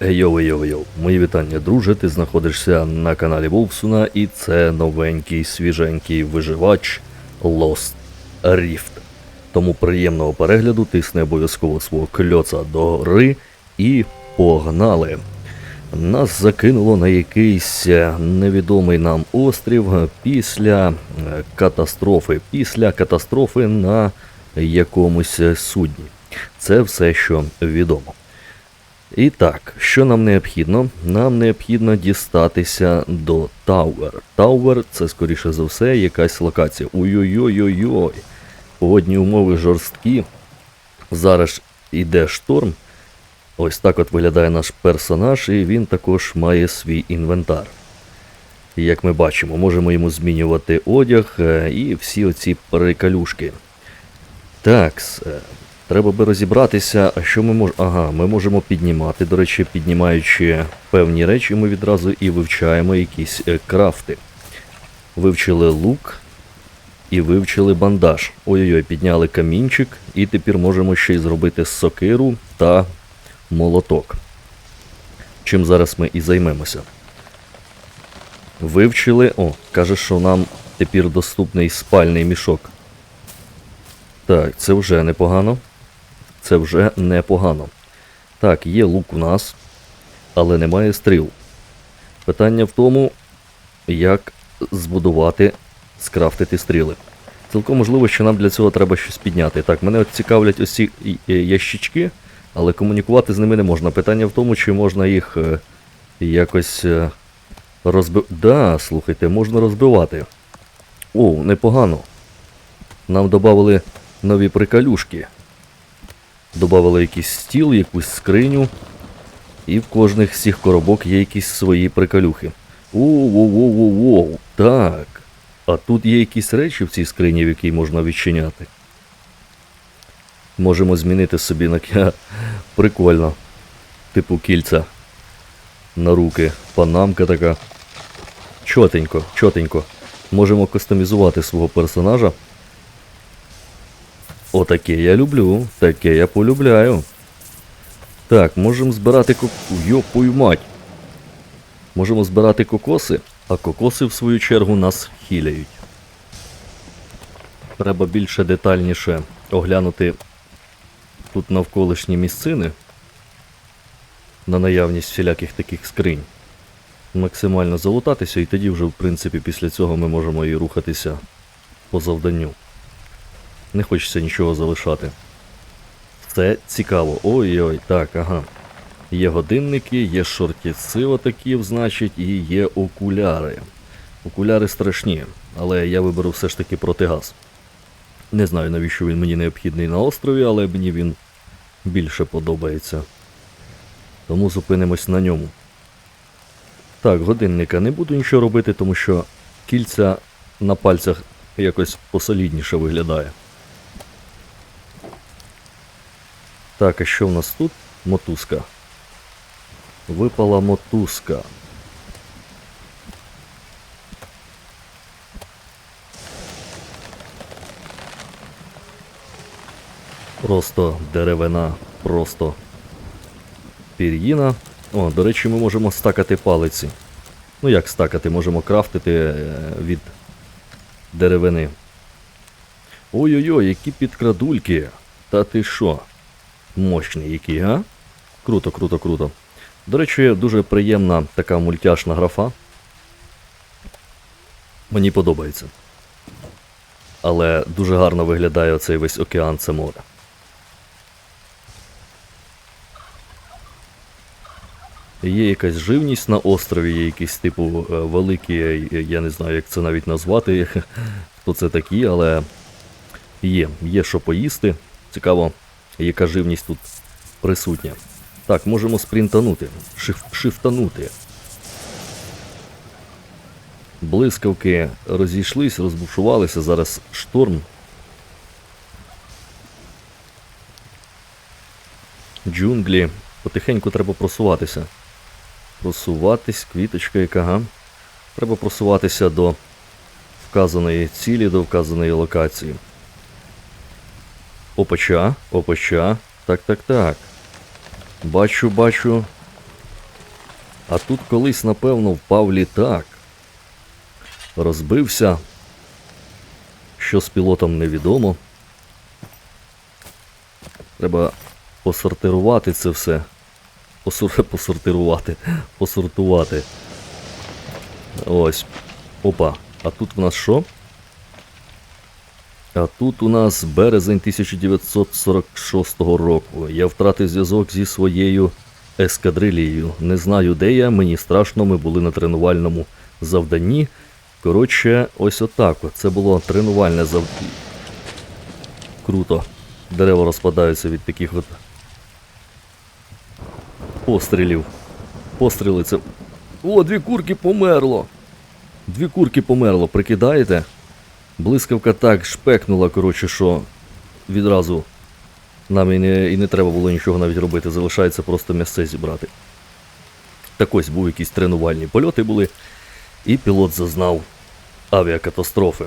Йоу-йоу-йоу, мої вітання, друже. Ти знаходишся на каналі Вовсуна, і це новенький свіженький виживач Lost Rift. Тому приємного перегляду, тисни обов'язково свого кльоца до гори і погнали. Нас закинуло на якийсь е, невідомий нам острів після е, катастрофи, після катастрофи на якомусь е, судні. Це все, що відомо. І так, що нам необхідно? Нам необхідно дістатися до Тауер. Тауер це, скоріше за все, якась локація. Ой-ой-ой-ой-ой. Погодні умови жорсткі. Зараз іде шторм. Ось так от виглядає наш персонаж, і він також має свій інвентар. Як ми бачимо, можемо йому змінювати одяг е, і всі оці перекалюшки. Так, треба би розібратися, а що ми можемо. Ага, ми можемо піднімати. До речі, піднімаючи певні речі, ми відразу і вивчаємо якісь е, крафти. Вивчили лук і вивчили бандаж. Ой-ой-ой, підняли камінчик, і тепер можемо ще й зробити сокиру та молоток. Чим зараз ми і займемося. Вивчили. О, каже, що нам тепер доступний спальний мішок. Так, це вже непогано. Це вже непогано. Так, є лук у нас, але немає стріл. Питання в тому, як збудувати, скрафтити стріли. Цілком можливо, що нам для цього треба щось підняти. Так, мене от цікавлять ось ящички, але комунікувати з ними не можна. Питання в тому, чи можна їх е, якось е, розбив. Да, слухайте, можна розбивати. О, непогано. Нам додали нові приколюшки. Добавили якийсь стіл, якусь скриню. І в кожних з цих коробок є якісь свої приколюхи. Воу-воу-воу-воу. Так. А тут є якісь речі в цій скрині, в якій можна відчиняти. Можемо змінити собі на прикольно. Типу кільця на руки. Панамка така. Чотенько, чотенько. Можемо кастомізувати свого персонажа. Отаке я люблю, таке я полюбляю. Так, можемо збирати ко... Йопою мать. Можемо збирати кокоси, а кокоси, в свою чергу, нас хіляють. Треба більше детальніше оглянути тут навколишні місцини на наявність всіляких таких скринь. Максимально залутатися, і тоді вже, в принципі, після цього ми можемо і рухатися по завданню. Не хочеться нічого залишати. Це цікаво. Ой-ой, так, ага. Є годинники, є шортіци отакі, значить, і є окуляри. Окуляри страшні, але я виберу все ж таки протигаз. Не знаю, навіщо він мені необхідний на острові, але мені він більше подобається. Тому зупинимось на ньому. Так, годинника не буду нічого робити, тому що кільця на пальцях якось посолідніше виглядає. Так, а що в нас тут? Мотузка. Випала мотузка. Просто деревина, просто пір'їна. О, до речі, ми можемо стакати палиці. Ну як стакати, можемо крафтити е, від деревини. Ой-ой-ой, які підкрадульки. Та ти що? Мощний який, а? Круто, круто, круто. До речі, дуже приємна така мультяшна графа. Мені подобається. Але дуже гарно виглядає оцей весь океан це море. Є якась живність на острові, є якісь типу е, великі, е, я не знаю, як це навіть назвати, хто це такі, але є, є що поїсти. Цікаво, яка живність тут присутня. Так, можемо спринтанути, шиф, шифтанути. Блискавки розійшлись, розбушувалися, зараз шторм. Джунглі. Потихеньку треба просуватися. Просуватись, квіточка яка, га? Треба просуватися до вказаної цілі, до вказаної локації. Опача, опача. Так, так, так. Бачу, бачу. А тут колись, напевно, впав літак. Розбився. Що з пілотом невідомо. Треба посортирувати це все. Посор... Посортирувати. Посортувати. Ось. Опа. А тут в нас що? А тут у нас березень 1946 року. Я втратив зв'язок зі своєю ескадрилією. Не знаю, де я, мені страшно, ми були на тренувальному завданні. Коротше, ось отак. Це було тренувальне завдання. Круто. Дерева розпадаються від таких от пострілів. Постріли це. О, дві курки померло! Дві курки померло, прикидаєте? Блискавка так шпекнула, коротше, що відразу нам і не, і не треба було нічого навіть робити, залишається просто місце зібрати. Так ось був якісь тренувальні польоти були, і пілот зазнав авіакатастрофи.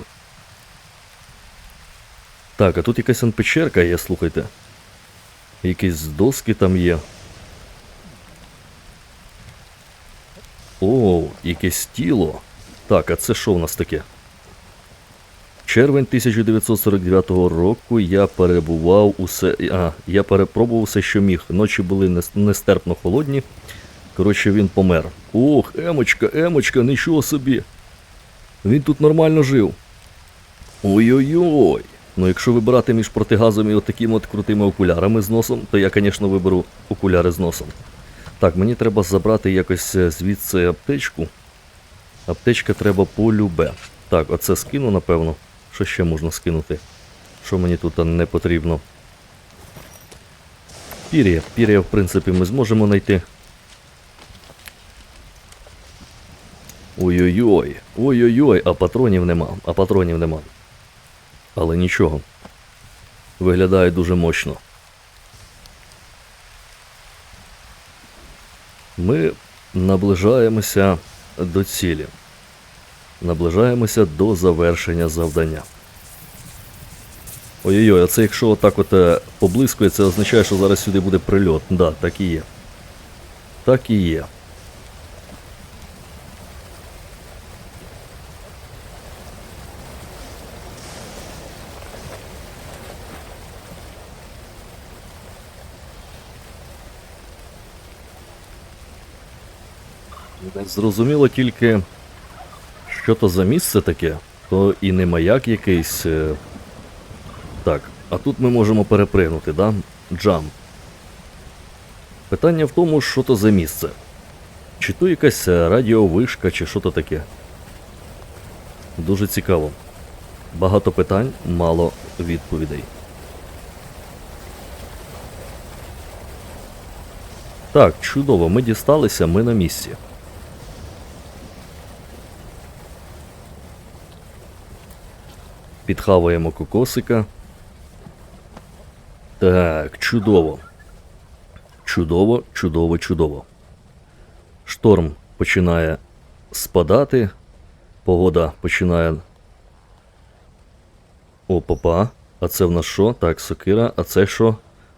Так, а тут якась он печерка є, слухайте. Якісь доски там є. О, якесь тіло. Так, а це що в нас таке? Червень 1949 року я перебував усе. А, я перепробував все, що міг. Ночі були нестерпно холодні. Коротше, він помер. Ох, Емочка, Емочка, нічого собі. Він тут нормально жив. Ой-ой-ой. Ну, якщо вибирати між протигазом і отакими от крутими окулярами з носом, то я, звісно, виберу окуляри з носом. Так, мені треба забрати якось е, звідси аптечку. Аптечка треба полюбе. Так, оце скину, напевно. Що ще можна скинути? Що мені тут не потрібно? Пір'я. Пір'я, в принципі, ми зможемо знайти. Ой-ой-ой. Ой-ой-ой, а патронів нема. А патронів нема. Але нічого. Виглядає дуже мощно. Ми наближаємося до цілі. Наближаємося до завершення завдання. Ой-ой-ой, а це якщо отак от е, поблискує, це означає, що зараз сюди буде прильот. Да, так і є. Так і є. Зрозуміло тільки, що то за місце таке, то і не маяк якийсь. е. Так, а тут ми можемо перепригнути, да? Джам. Питання в тому, що то за місце. Чи то якась е, радіовишка, чи що то таке. Дуже цікаво. Багато питань, мало відповідей. Так, чудово, ми дісталися, ми на місці. Підхаваємо кокосика. Так, чудово. Чудово, чудово, чудово. Шторм починає спадати. Погода починає. О, попа. А це в нас що? Так, сокира. А це що?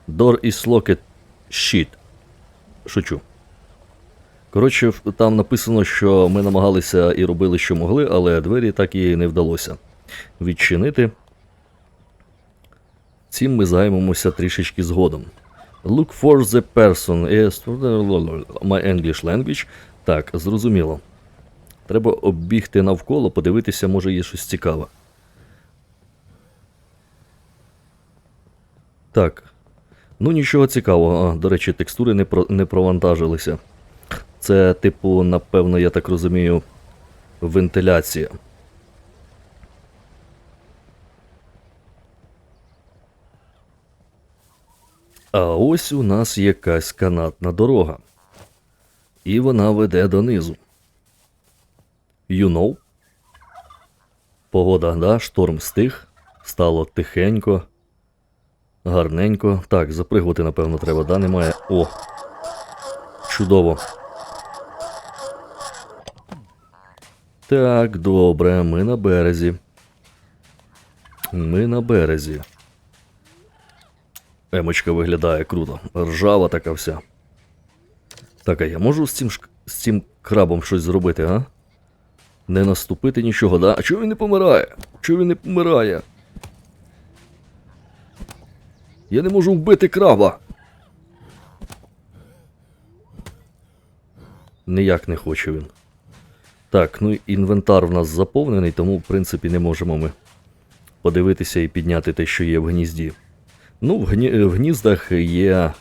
Door is locked. Shit. Шучу. Коротше, там написано, що ми намагалися і робили, що могли, але двері так і не вдалося відчинити. Цим ми займемося трішечки згодом. Look for the person. My English language. Так, зрозуміло. Треба оббігти навколо, подивитися, може є щось цікаве. Так. Ну, нічого цікавого. А, до речі, текстури не, про, не провантажилися. Це, типу, напевно, я так розумію, вентиляція. А ось у нас якась канатна дорога. І вона веде донизу. You know? Погода, да, шторм стих, стало тихенько, гарненько. Так, запригувати, напевно, треба, да, немає. О! Чудово. Так, добре, ми на березі. Ми на березі. Емочка виглядає круто. Ржава така вся. Так, а я можу з цим з цим крабом щось зробити, а? Не наступити нічого, да? А чого він не помирає? Чого він не помирає? Я не можу вбити краба. Ніяк не хоче він. Так, ну інвентар в нас заповнений, тому в принципі не можемо ми подивитися і підняти те, що є в гнізді. Ну, в, гні... в гніздах є.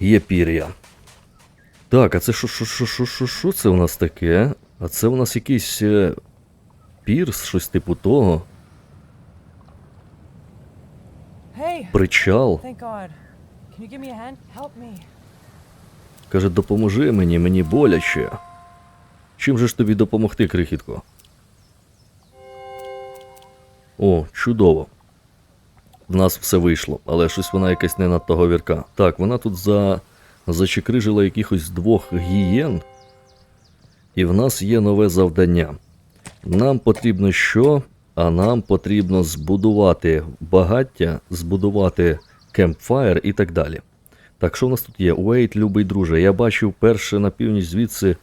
Є пір'я. Так, а це що, що, що, що, що, що це у нас таке? А це у нас якийсь е, пірс, щось типу того. Причал. Каже, допоможи мені, мені боляче. Чим же ж тобі допомогти, крихітко? О, чудово. В нас все вийшло, але щось вона якась не надто говірка. Так, вона тут за... зачекрижила якихось двох гієн. І в нас є нове завдання. Нам потрібно що? А нам потрібно збудувати багаття, збудувати кемпфаєр і так далі. Так, що в нас тут є? Уейт, любий друже, я бачив перше на північ звідси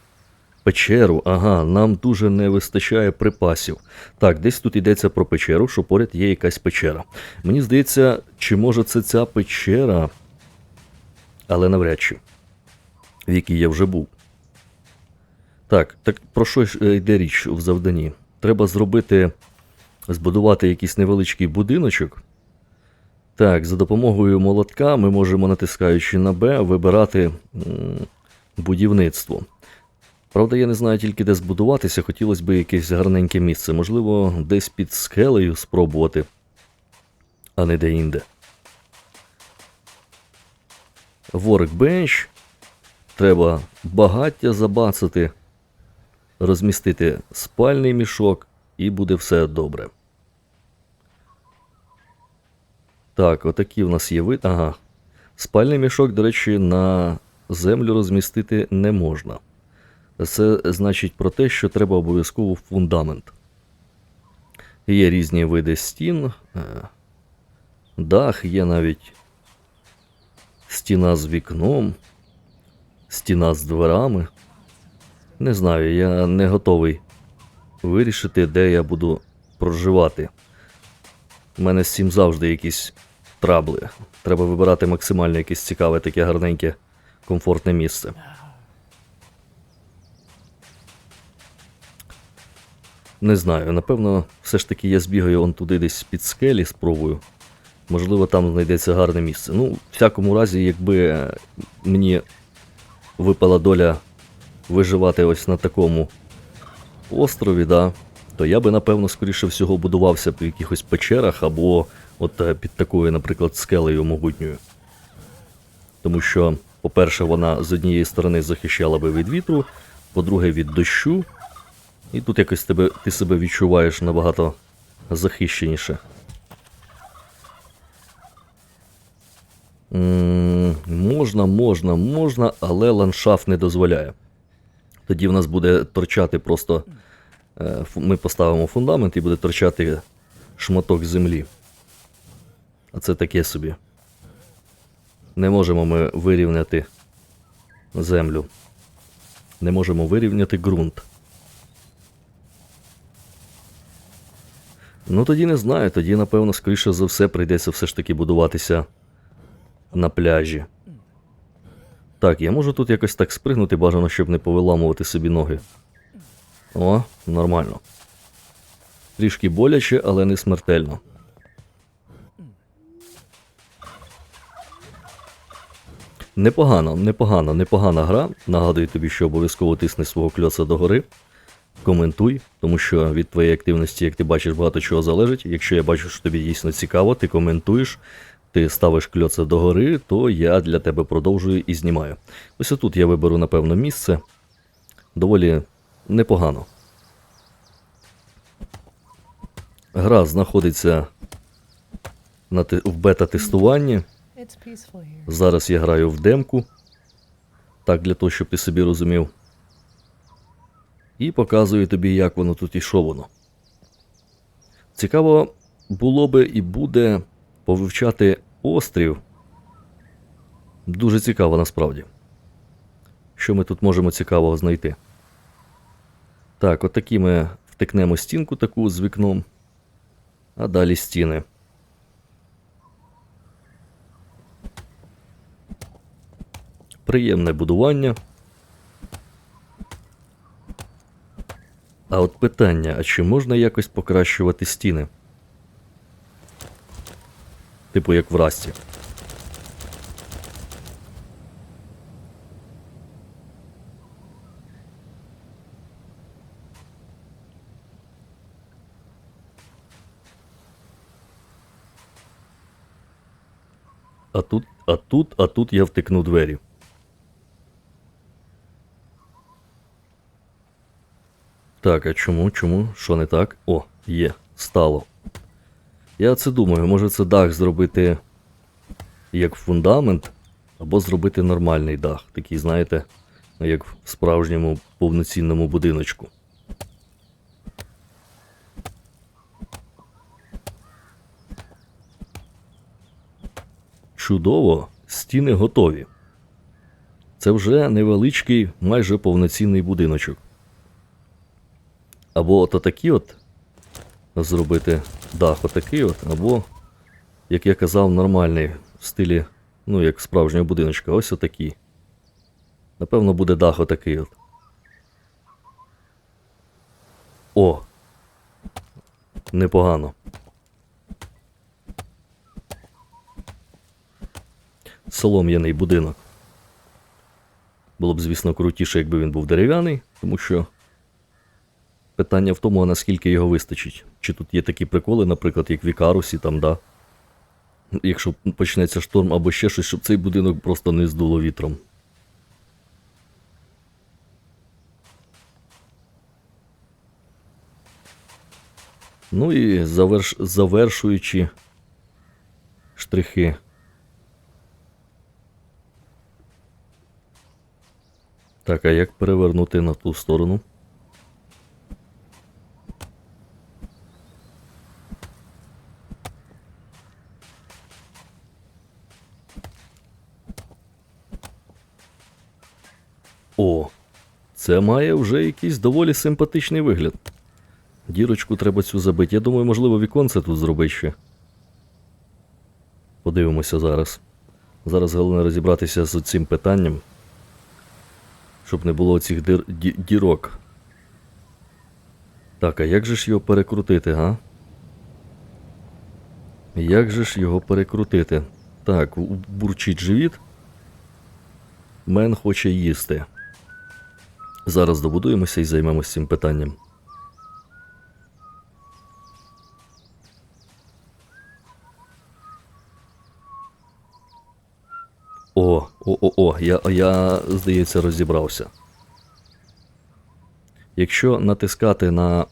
печеру. Ага, нам дуже не вистачає припасів. Так, десь тут йдеться про печеру, що поряд є якась печера. Мені здається, чи може це ця печера, але навряд чи, в якій я вже був. Так, так про що е, йде річ в завданні? Треба зробити, збудувати якийсь невеличкий будиночок. Так, за допомогою молотка ми можемо, натискаючи на Б, вибирати будівництво. Правда, я не знаю тільки де збудуватися, хотілося б якесь гарненьке місце. Можливо, десь під скелею спробувати, а не де-інде. Workbench. Треба багаття забацати, розмістити спальний мішок, і буде все добре. Так, отакі в нас є вид. Ага. Спальний мішок, до речі, на землю розмістити не можна. Це значить про те, що треба обов'язково фундамент. Є різні види стін, е, дах, є навіть стіна з вікном, стіна з дверами. Не знаю, я не готовий вирішити, де я буду проживати. У мене з цим завжди якісь трабли. Треба вибирати максимально якесь цікаве, таке гарненьке, комфортне місце. Не знаю, напевно, все ж таки я збігаю он туди десь під скелі, спробую. Можливо, там знайдеться гарне місце. Ну, в всякому разі, якби мені випала доля виживати ось на такому острові, да, то я би, напевно, скоріше всього будувався в якихось печерах або от е, під такою, наприклад, скелею могутньою. Тому що, по-перше, вона з однієї сторони захищала би від вітру, по-друге, від дощу. І тут якось тебе, ти себе відчуваєш набагато захищеніше. М, можна, можна, можна, але ландшафт не дозволяє. Тоді в нас буде торчати просто. е, Ми поставимо фундамент і буде торчати шматок землі. А це таке собі. Не можемо ми вирівняти землю. Не можемо вирівняти ґрунт. Ну тоді не знаю, тоді, напевно, скоріше за все прийдеться все ж таки будуватися на пляжі. Так, я можу тут якось так спригнути, бажано, щоб не повиламувати собі ноги. О, нормально. Трішки боляче, але не смертельно. Непогано, непогано, непогана гра. Нагадую тобі, що обов'язково тисни свого кльоца догори. Коментуй, тому що від твоєї активності, як ти бачиш, багато чого залежить. Якщо я бачу, що тобі дійсно цікаво, ти коментуєш, ти ставиш кльоца догори, то я для тебе продовжую і знімаю. Ось отут я виберу, напевно, місце. Доволі непогано. Гра знаходиться на те- в бета-тестуванні. Зараз я граю в демку. Так, для того, щоб ти собі розумів. І показую тобі, як воно тут і. Цікаво було би і буде повивчати острів. Дуже цікаво насправді. Що ми тут можемо цікавого знайти? Так, отакі ми втикнемо стінку таку з вікном, а далі стіни. Приємне будування. А от питання: а чи можна якось покращувати стіни? Типу як в Расті. А тут, а тут, а тут я втикну двері. Так, а чому? Чому? Що не так? О, є, стало. Я це думаю, може це дах зробити як фундамент, або зробити нормальний дах. Такий, знаєте, як в справжньому повноцінному будиночку. Чудово, стіни готові. Це вже невеличкий, майже повноцінний будиночок. Або от отакі от зробити дах отакий от, або, як я казав, нормальний в стилі, ну, як справжнього будиночка, ось отакий. Напевно, буде дах отакий от. О! Непогано. Солом'яний будинок. Було б, звісно, крутіше, якби він був дерев'яний, тому що питання в тому, а наскільки його вистачить. Чи тут є такі приколи, наприклад, як в Ікарусі, там, да. Якщо почнеться шторм або ще щось, щоб цей будинок просто не здуло вітром. Ну і заверш... завершуючи штрихи. Так, а як перевернути на ту сторону? О, це має вже якийсь доволі симпатичний вигляд. Дірочку треба цю забити. Я думаю, можливо, віконце тут зробити ще. Подивимося зараз. Зараз головне розібратися з цим питанням. Щоб не було цих дир... ді- дірок. Так, а як же ж його перекрутити, га? Як же ж його перекрутити? Так, бурчить живіт. Мен хоче їсти. Зараз добудуємося і займемося цим питанням. О, о, о, о, я, я, здається, розібрався. Якщо натискати на,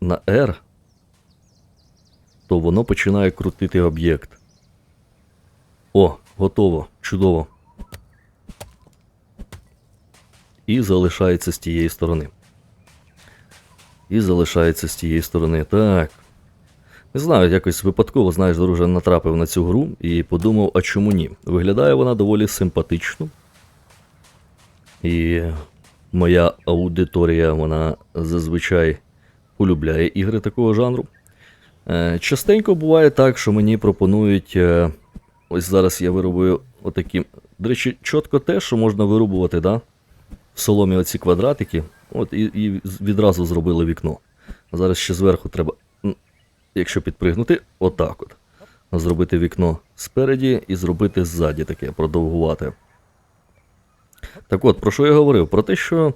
на R, то воно починає крутити об'єкт. О, готово, чудово. І залишається з тієї сторони. І залишається з тієї сторони. Так. Не знаю, якось випадково, знаєш, друже, натрапив на цю гру і подумав, а чому ні? Виглядає вона доволі симпатично. І моя аудиторія, вона зазвичай полюбляє ігри такого жанру. Е, Частенько буває так, що мені пропонують. е, Ось зараз я вирубую отакі. До речі, чітко те, що можна вирубувати, да? Соломі оці квадратики. От і, і відразу зробили вікно. Зараз ще зверху треба, якщо підпригнути, отак от. Зробити вікно спереді і зробити ззаді таке, продовгувати. Так от, про що я говорив? Про те, що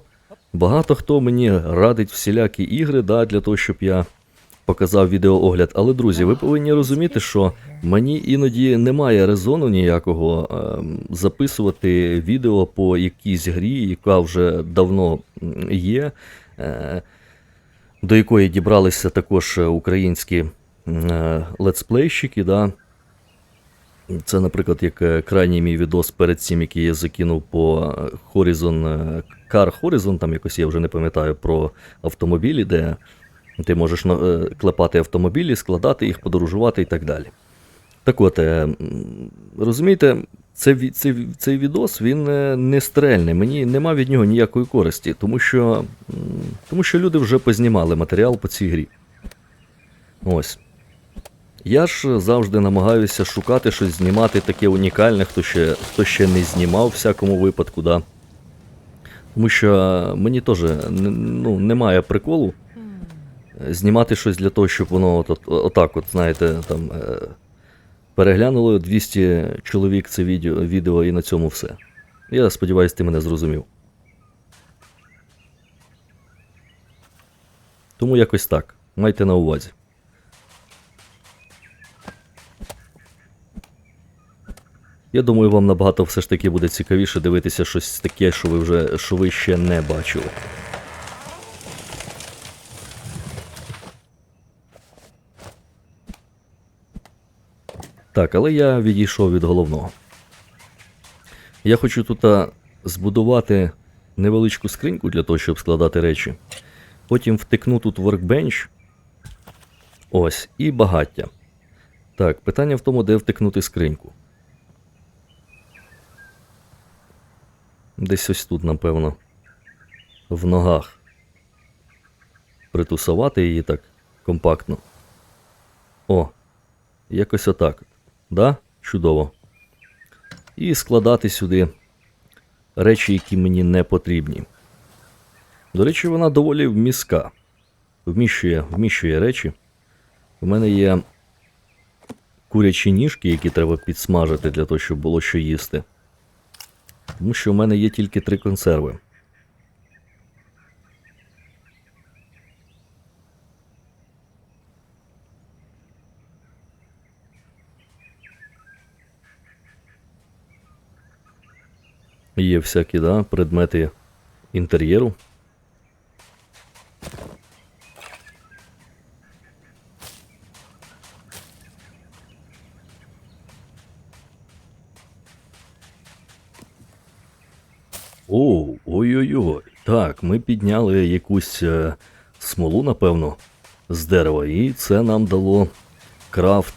багато хто мені радить всілякі ігри, да, для того, щоб я показав відеоогляд. Але, друзі, ви повинні розуміти, що мені іноді немає резону ніякого ем, записувати відео по якійсь грі, яка вже давно є, е, до якої дібралися також українські е, летсплейщики. Да. Це, наприклад, як е, крайній мій відос перед цим, який я закинув по Horizon, е, Car Horizon, там якось я вже не пам'ятаю про автомобілі, де ти можеш е, клепати автомобілі, складати їх, подорожувати і так далі. Так от, е, розумієте, це, ві- це, ві- цей відос він е, не стрельний. Мені нема від нього ніякої користі, тому що, тому що люди вже познімали матеріал по цій грі. Ось. Я ж завжди намагаюся шукати щось, знімати таке унікальне, хто ще, хто ще не знімав в всякому випадку, да. Тому що мені теж ну, немає приколу знімати щось для того, щоб воно от, от, отак, от, знаєте, там. Е, переглянуло 200 чоловік це відео, відео і на цьому все. Я сподіваюся, ти мене зрозумів. Тому якось так. Майте на увазі. Я думаю, вам набагато все ж таки буде цікавіше дивитися щось таке, що ви вже що ви ще не бачили. Так, але я відійшов від головного. Я хочу тут збудувати невеличку скриньку для того, щоб складати речі. Потім втикну тут workbench. Ось, і багаття. Так, питання в тому, де втикнути скриньку. Десь ось тут, напевно. В ногах. Притусувати її так компактно. О, якось отак. Да? Чудово. І складати сюди речі, які мені не потрібні. До речі, вона доволі вміска. Вміщує, вміщує речі. У мене є курячі ніжки, які треба підсмажити для того, щоб було що їсти. Тому що в мене є тільки три консерви. Є всякі да, предмети інтер'єру. О, ой-ой-ой. Так, ми підняли якусь е, смолу, напевно, з дерева, і це нам дало крафт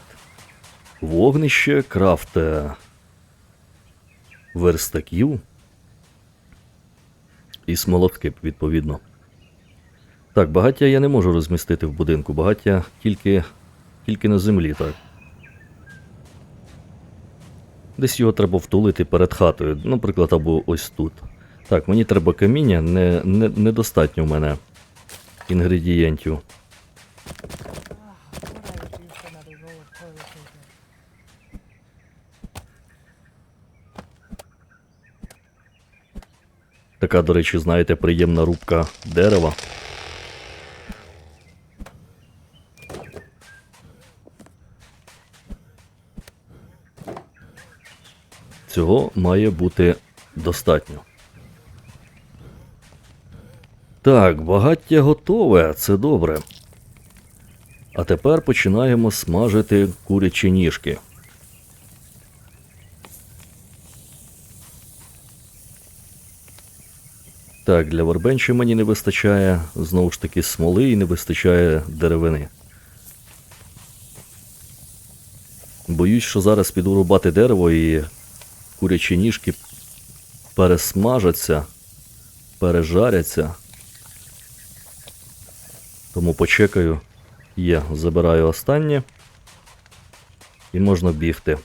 вогнище, крафт е, верстаків і смолоскип, відповідно. Так, багаття я не можу розмістити в будинку, багаття тільки, тільки на землі, так. Десь його треба втулити перед хатою, наприклад, або ось тут. Так, мені треба каміння, не, не, недостатньо в мене інгредієнтів. Така, до речі, знаєте, приємна рубка дерева. Цього має бути достатньо. Так, багаття готове, це добре. А тепер починаємо смажити курячі ніжки. Так, для вербенчі мені не вистачає знову ж таки смоли і не вистачає деревини. Боюсь, що зараз піду рубати дерево і курячі ніжки пересмажаться, пережаряться. Тому почекаю. Є, забираю останнє. І можна бігти.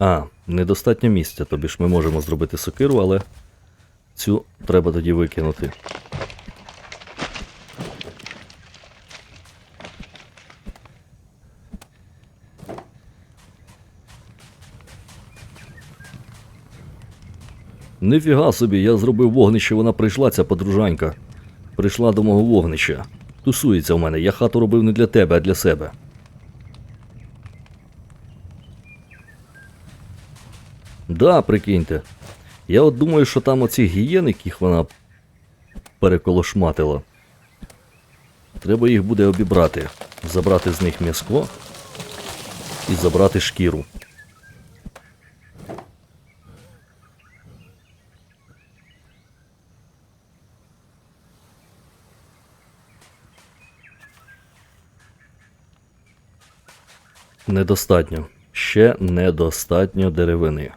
А, недостатньо місця, тобі ж ми можемо зробити сокиру, але цю треба тоді викинути. Нифіга собі, я зробив вогнище, вона прийшла, ця подружанька. Прийшла до мого вогнища. Тусується в мене, я хату робив не для тебе, а для себе. Да, прикиньте. Я от думаю, що там оці гієни, яких вона переколошматила. Треба їх буде обібрати, забрати з них м'язко і забрати шкіру. Недостатньо. Ще недостатньо деревини.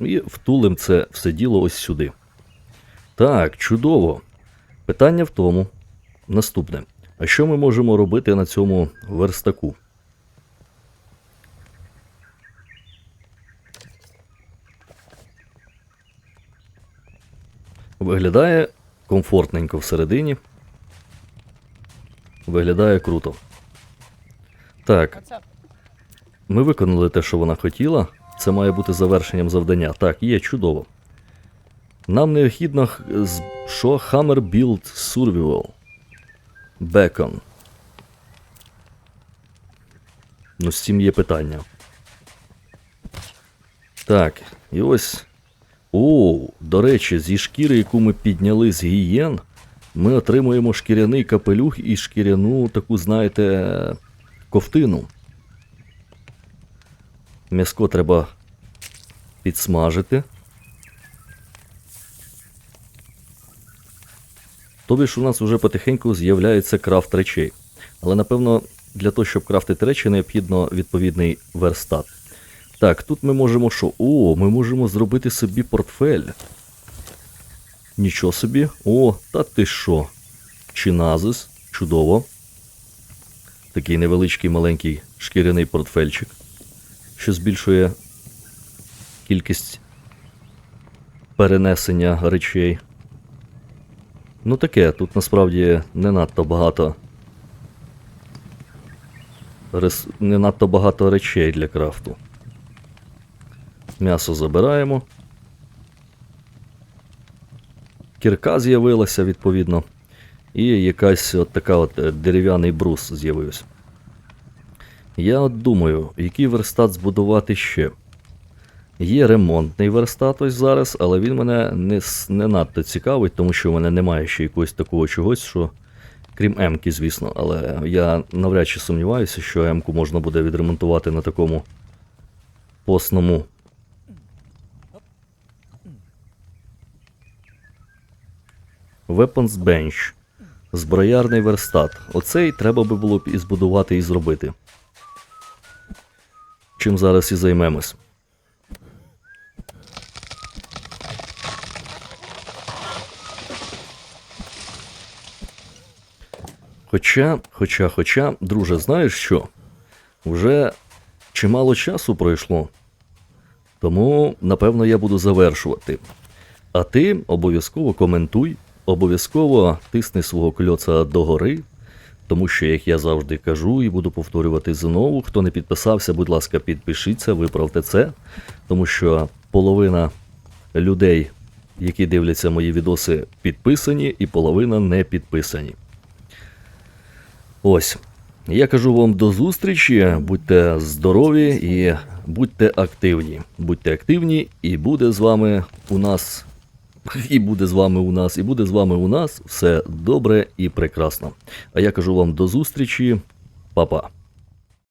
І втулим це все діло ось сюди. Так, чудово. Питання в тому. Наступне. А що ми можемо робити на цьому верстаку? Виглядає комфортненько всередині. Виглядає круто. Так, ми виконали те, що вона хотіла. Це має бути завершенням завдання. Так, є чудово. Нам необхідно що Hammer Build Survival. Bacon. Ну, з цим є питання. Так, і ось. О, до речі, зі шкіри, яку ми підняли з гієн, ми отримуємо шкіряний капелюх і шкіряну таку, знаєте, ковтину. М'яско треба підсмажити. Тобі ж у нас вже потихеньку з'являється крафт речей. Але напевно для того, щоб крафтити речі, необхідно відповідний верстат. Так, тут ми можемо що? О, ми можемо зробити собі портфель. Нічого собі. О, та ти що? Чиназис. Чудово. Такий невеличкий маленький шкіряний портфельчик, що збільшує кількість перенесення речей. Ну таке, тут насправді не надто багато. Рес... Не надто багато речей для крафту. М'ясо забираємо. Кірка з'явилася, відповідно. І якась от така от е, дерев'яний брус з'явився. Я от думаю, який верстат збудувати ще. Є ремонтний верстат ось зараз, але він мене не, не надто цікавить, тому що в мене немає ще якогось такого чогось, що. Крім М-ки, звісно, але я навряд чи сумніваюся, що М-ку можна буде відремонтувати на такому постному. Weapons Bench. Зброярний верстат. Оцей треба би було б і збудувати і зробити. Чим зараз і займемось. Хоча, хоча, хоча, друже, знаєш що? Вже чимало часу пройшло. Тому, напевно, я буду завершувати. А ти обов'язково коментуй, обов'язково тисни свого кльоца догори, тому що, як я завжди кажу, і буду повторювати знову, хто не підписався, будь ласка, підпишіться, виправте це, тому що половина людей, які дивляться мої відоси, підписані, і половина не підписані. Ось. Я кажу вам до зустрічі, будьте здорові і будьте активні. Будьте активні, і буде з вами у нас. І буде з вами у нас, і буде з вами у нас все добре і прекрасно. А я кажу вам до зустрічі, Па-па.